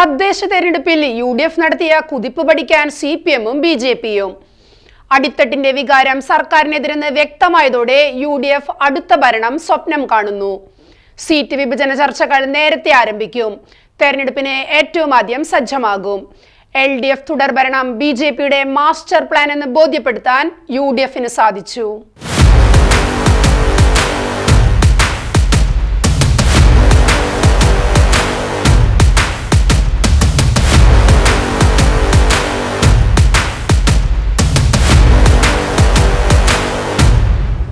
തദ്ദേശ തെരഞ്ഞെടുപ്പിൽ U D F നടത്തിയ കുതിപ്പ് പഠിക്കാൻ സി പി എമ്മും ബി ജെ പിയും. അടിത്തട്ടിന്റെ വികാരം സർക്കാരിനെതിരെന്ന് വ്യക്തമായതോടെ യു ഡി എഫ് അടുത്ത ഭരണം സ്വപ്നം കാണുന്നു. സീറ്റ് വിഭജന ചർച്ചകൾ നേരത്തെ ആരംഭിക്കും. തെരഞ്ഞെടുപ്പിന് ഏറ്റവും ആദ്യം സജ്ജമാകും. എൽ ഡി എഫ് തുടർഭരണം ബി ജെ പിയുടെ മാസ്റ്റർ പ്ലാൻ എന്ന് ബോധ്യപ്പെടുത്താൻ യു ഡി എഫിന് സാധിച്ചു.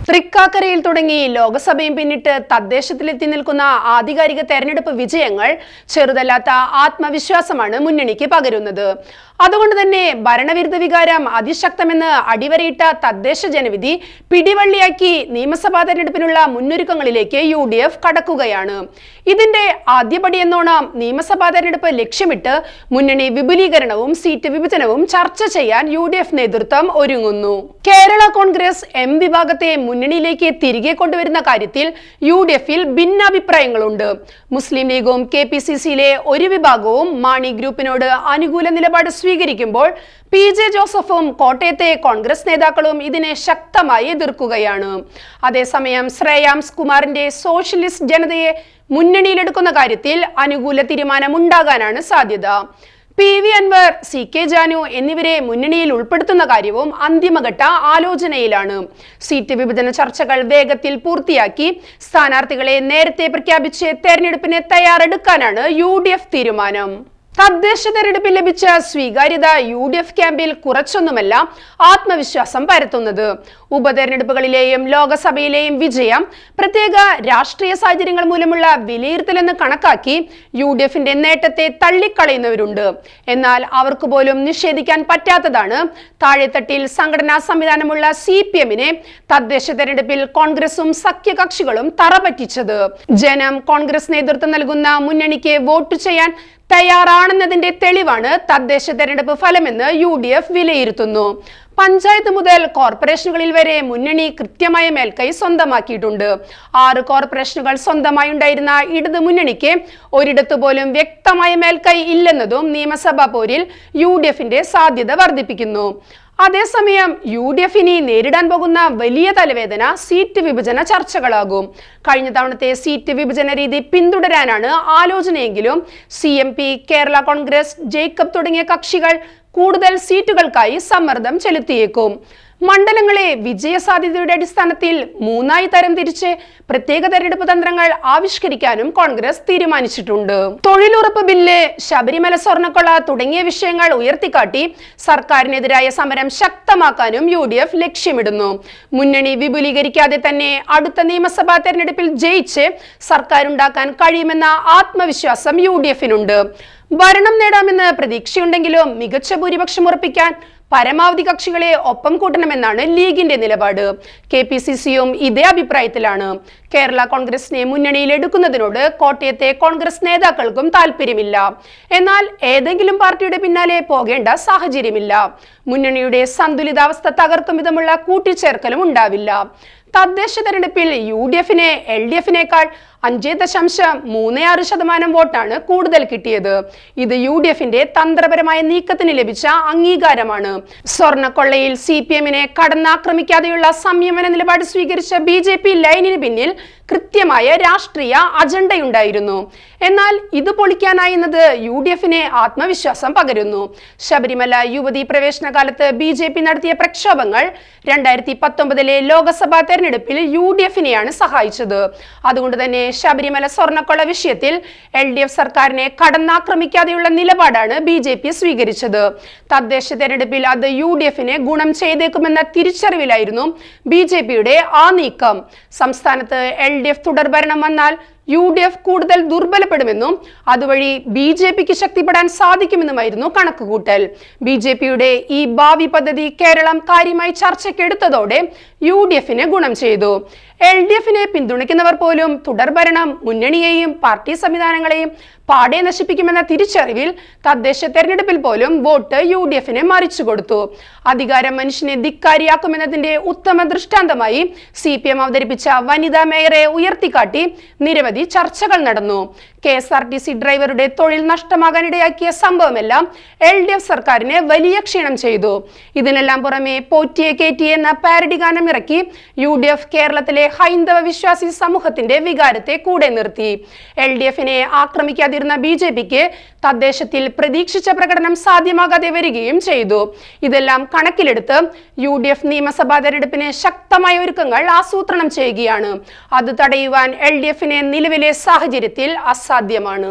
ശ്രീ തൃക്കാക്കരയിൽ തുടങ്ങി ലോകസഭയും പിന്നിട്ട് തദ്ദേശത്തിലെത്തി നിൽക്കുന്ന ആധികാരിക തെരഞ്ഞെടുപ്പ് വിജയങ്ങൾ ചെറുതല്ലാത്ത ആത്മവിശ്വാസമാണ് മുന്നണിക്ക് പകരുന്നത്. അതുകൊണ്ട് തന്നെ ഭരണവിരുദ്ധ വികാരം അതിശക്തമെന്ന് അടിവരയിട്ട തദ്ദേശ ജനവിധി പിടിവള്ളിയാക്കി നിയമസഭാ തെരഞ്ഞെടുപ്പിനുള്ള മുന്നൊരുക്കങ്ങളിലേക്ക് യു ഡി എഫ് കടക്കുകയാണ്. ഇതിന്റെ ആദ്യപടി എന്നോണം നിയമസഭാ തെരഞ്ഞെടുപ്പ് ലക്ഷ്യമിട്ട് മുന്നണി വിപുലീകരണവും സീറ്റ് വിഭജനവും ചർച്ച ചെയ്യാൻ യു നേതൃത്വം ഒരുങ്ങുന്നു. കേരള കോൺഗ്രസ് എം വിഭാഗത്തെ മുന്നണിയിലേക്ക് തിരികെ കൊണ്ടുവരുന്ന കാര്യത്തിൽ യു ഡി എഫിൽ ഭിന്നാഭിപ്രായങ്ങളുണ്ട്. മുസ്ലിം ലീഗും കെ പി സി സിയിലെ ഒരു വിഭാഗവും മാണി ഗ്രൂപ്പിനോട് അനുകൂല നിലപാട് സ്വീകരിക്കുമ്പോൾ പി ജെ ജോസഫും കോട്ടയത്തെ കോൺഗ്രസ് നേതാക്കളും ഇതിനെ ശക്തമായി എതിർക്കുകയാണ്. അതേസമയം ശ്രേയാംസ് കുമാറിന്റെ സോഷ്യലിസ്റ്റ് ജനതയെ മുന്നണിയിലെടുക്കുന്ന കാര്യത്തിൽ അനുകൂല തീരുമാനമുണ്ടാകാനാണ് സാധ്യത. P V Anwar C K Janu എന്നിവരെ മുന്നണിയിൽ ഉൾപ്പെടുത്തുന്ന കാര്യവും അന്തിമഘട്ട ആലോചനയിലാണ്. സീറ്റ് വിഭജന ചർച്ചകൾ വേഗത്തിൽ പൂർത്തിയാക്കി സ്ഥാനാർത്ഥികളെ നേരത്തെ പ്രഖ്യാപിച്ച് തെരഞ്ഞെടുപ്പിന് തയ്യാറെടുക്കാനാണ് യു തീരുമാനം. തദ്ദേശ തെരഞ്ഞെടുപ്പിൽ ലഭിച്ച സ്വീകാര്യത യു ഡി എഫ് ക്യാമ്പിൽ കുറച്ചൊന്നുമല്ല ആത്മവിശ്വാസം പരത്തുന്നത്. ഉപതെരഞ്ഞെടുപ്പുകളിലെയും ലോകസഭയിലെയും വിജയം പ്രത്യേക രാഷ്ട്രീയ സാഹചര്യങ്ങൾ മൂലമുള്ള വിലയിരുത്തലെന്ന് കണക്കാക്കി യു ഡി എഫിന്റെ നേട്ടത്തെ തള്ളിക്കളയുന്നവരുണ്ട്. എന്നാൽ അവർക്ക് പോലും നിഷേധിക്കാൻ പറ്റാത്തതാണ് താഴെത്തട്ടിൽ സംഘടനാ സംവിധാനമുള്ള സി പി എമ്മിനെ തദ്ദേശ തെരഞ്ഞെടുപ്പിൽ കോൺഗ്രസും സഖ്യകക്ഷികളും തറപറ്റിച്ചത്. ജനം കോൺഗ്രസ് നേതൃത്വം നൽകുന്ന മുന്നണിക്ക് വോട്ട് ചെയ്യാൻ തയ്യാറാണെന്നതിന്റെ തെളിവാണ് തദ്ദേശ തെരഞ്ഞെടുപ്പ് ഫലമെന്ന് യു ഡി എഫ് വിലയിരുത്തുന്നു. പഞ്ചായത്ത് മുതൽ കോർപ്പറേഷനുകളിൽ വരെ മുന്നണി കൃത്യമായ മേൽക്കൈ സ്വന്തമാക്കിയിട്ടുണ്ട്. ആറ് കോർപ്പറേഷനുകൾ സ്വന്തമായി ഉണ്ടായിരുന്ന ഇടത് മുന്നണിക്ക് ഒരിടത്തു പോലും വ്യക്തമായ മേൽക്കൈ ഇല്ലെന്നതും നിയമസഭാ പോരിൽ യു ഡി എഫിന്റെ സാധ്യത വർദ്ധിപ്പിക്കുന്നു. അതേസമയം യു ഡി എഫിനി നേരിടാൻ പോകുന്ന വലിയ തലവേദന സീറ്റ് വിഭജന ചർച്ചകളാകും. കഴിഞ്ഞ തവണത്തെ സീറ്റ് വിഭജന രീതി പിന്തുടരാനാണ് ആലോചനയെങ്കിലും C M P Kerala Congress Jacob തുടങ്ങിയ കക്ഷികൾ കൂടുതൽ സീറ്റുകൾക്കായി സമ്മർദ്ദം ചെലുത്തിയേക്കും. മണ്ഡലങ്ങളെ വിജയസാധ്യതയുടെ അടിസ്ഥാനത്തിൽ മൂന്നായി തരം തിരിച്ച് പ്രത്യേക തെരഞ്ഞെടുപ്പ് തന്ത്രങ്ങൾ ആവിഷ്കരിക്കാനും കോൺഗ്രസ് തീരുമാനിച്ചിട്ടുണ്ട്. തൊഴിലുറപ്പ് ബില്ല് ശബരിമല സ്വർണക്കൊള തുടങ്ങിയ വിഷയങ്ങൾ ഉയർത്തിക്കാട്ടി സർക്കാരിനെതിരായ സമരം ശക്തമാക്കാനും യു ലക്ഷ്യമിടുന്നു. മുന്നണി വിപുലീകരിക്കാതെ തന്നെ അടുത്ത നിയമസഭാ തെരഞ്ഞെടുപ്പിൽ ജയിച്ച് സർക്കാരുണ്ടാക്കാൻ കഴിയുമെന്ന ആത്മവിശ്വാസം യു ഡി എഫിനുണ്ട് ഭരണം നേടാമെന്ന് പ്രതീക്ഷയുണ്ടെങ്കിലും മികച്ച ഭൂരിപക്ഷം ഉറപ്പിക്കാൻ പരമാവധി കക്ഷികളെ ഒപ്പം കൂട്ടണമെന്നാണ് ലീഗിന്റെ നിലപാട്. കെ പി സി സിയും ഇതേ അഭിപ്രായത്തിലാണ്. കേരള കോൺഗ്രസിനെ മുന്നണിയിൽ എടുക്കുന്നതിനോട് കോട്ടയത്തെ കോൺഗ്രസ് നേതാക്കൾക്കും താല്പര്യമില്ല. എന്നാൽ ഏതെങ്കിലും പാർട്ടിയുടെ പിന്നാലെ പോകേണ്ട സാഹചര്യമില്ല. മുന്നണിയുടെ സന്തുലിതാവസ്ഥ തകർക്കും വിധമുള്ള കൂട്ടിച്ചേർക്കലും ഉണ്ടാവില്ല. തദ്ദേശ തെരഞ്ഞെടുപ്പിൽ യു ഡി എഫിനെ എൽ ഡി എഫിനേക്കാൾ അഞ്ച് ദശാംശം മൂന്ന് ആറ് ശതമാനം വോട്ടാണ് കൂടുതൽ കിട്ടിയത്. ഇത് യു ഡി എഫിന്റെ തന്ത്രപരമായ നീക്കത്തിന് ലഭിച്ച അംഗീകാരമാണ്. സ്വർണക്കൊള്ളയിൽ സി പി എമ്മിനെ കടന്നാക്രമിക്കാതെയുള്ള സംയമന നിലപാട് സ്വീകരിച്ച ബി ജെ പി ലൈനിന് പിന്നിൽ കൃത്യമായ രാഷ്ട്രീയ അജണ്ടയുണ്ടായിരുന്നു. എന്നാൽ ഇത് പൊളിക്കാനായെന്നത് യു ഡി എഫിനെ ആത്മവിശ്വാസം പകരുന്നു. ശബരിമല യുവതി പ്രവേശന കാലത്ത് ബി ജെ പി നടത്തിയ പ്രക്ഷോഭങ്ങൾ രണ്ടായിരത്തി പത്തൊമ്പതിലെ ലോക്സഭാ തെരഞ്ഞെടുപ്പിൽ യു ഡി എഫിനെയാണ് സഹായിച്ചത്. അതുകൊണ്ട് തന്നെ ശബരിമല സ്വർണക്കൊള്ള വിഷയത്തിൽ എൽ ഡി എഫ് സർക്കാരിനെ കടന്നാക്രമിക്കാതെയുള്ള നിലപാടാണ് ബി ജെ പി സ്വീകരിച്ചത്. തദ്ദേശ തെരഞ്ഞെടുപ്പിൽ അത് യു ഡി എഫിനെ ഗുണം ചെയ്തേക്കുമെന്ന തിരിച്ചറിവിലായിരുന്നു ബി ജെ പിയുടെ ആ നീക്കം. സംസ്ഥാനത്ത് എൽ ഡി എഫ് തുടർഭരണം വന്നാൽ യു ഡി എഫ് കൂടുതൽ ദുർബലപ്പെടുമെന്നും അതുവഴി ബി ജെ പിക്ക് ശക്തിപ്പെടാൻ സാധിക്കുമെന്നുമായിരുന്നു കണക്കുകൂട്ടൽ. ബി ജെ പിയുടെ ഈ ഭാവി പദ്ധതി കേരളം കാര്യമായി ചർച്ചയ്ക്കെടുത്തതോടെ യു ഡി എഫിന് ഗുണം ചെയ്തു. എൽ ഡി എഫിനെ പിന്തുണയ്ക്കുന്നവർ പോലും തുടർഭരണം മുന്നണിയെയും പാർട്ടി സംവിധാനങ്ങളെയും പാടെ നശിപ്പിക്കുമെന്ന തിരിച്ചറിവിൽ തദ്ദേശ തെരഞ്ഞെടുപ്പിൽ പോലും വോട്ട് യു ഡി എഫിനെ മറിച്ചു കൊടുത്തു. അധികാരം മനുഷ്യനെ ധിക്കാരിയാക്കുമെന്നതിന്റെ ഉത്തമ ദൃഷ്ടാന്തമായി സി പി എം അവതരിപ്പിച്ച വനിതാ മേയറെ ഉയർത്തിക്കാട്ടി നിരവധി ചർച്ചകൾ നടന്നു. K S R T C driver തൊഴിൽ നഷ്ടമാകാനിടയാക്കിയ സംഭവമെല്ലാം എൽ ഡി എഫ് സർക്കാരിനെ വലിയ ക്ഷീണം ചെയ്തു. ഇതിനെല്ലാം പുറമെ പോറ്റിയെ കേറ്റി എന്ന പാരഡി ഗാനം ഇറക്കി യു ഡി എഫ് കേരളത്തിലെ ഹൈന്ദവ വിശ്വാസി സമൂഹത്തിന്റെ വികാരത്തെ കൂടെ നിർത്തി. എൽ ഡി എഫിനെ ആക്രമിക്കാതിരുന്ന ബി ജെ പിക്ക് തദ്ദേശത്തിൽ പ്രതീക്ഷിച്ച പ്രകടനം സാധ്യമാകാതെ വരികയും ചെയ്തു. ഇതെല്ലാം കണക്കിലെടുത്ത് യു ഡി എഫ് നിയമസഭാ തെരഞ്ഞെടുപ്പിന് ശക്തമായ ഒരുക്കങ്ങൾ ആസൂത്രണം ചെയ്യുകയാണ്. അത് തടയുവാൻ എൽ ഡി എഫിനെ നിലവിലെ സാഹചര്യത്തിൽ അസാധ്യമാണ്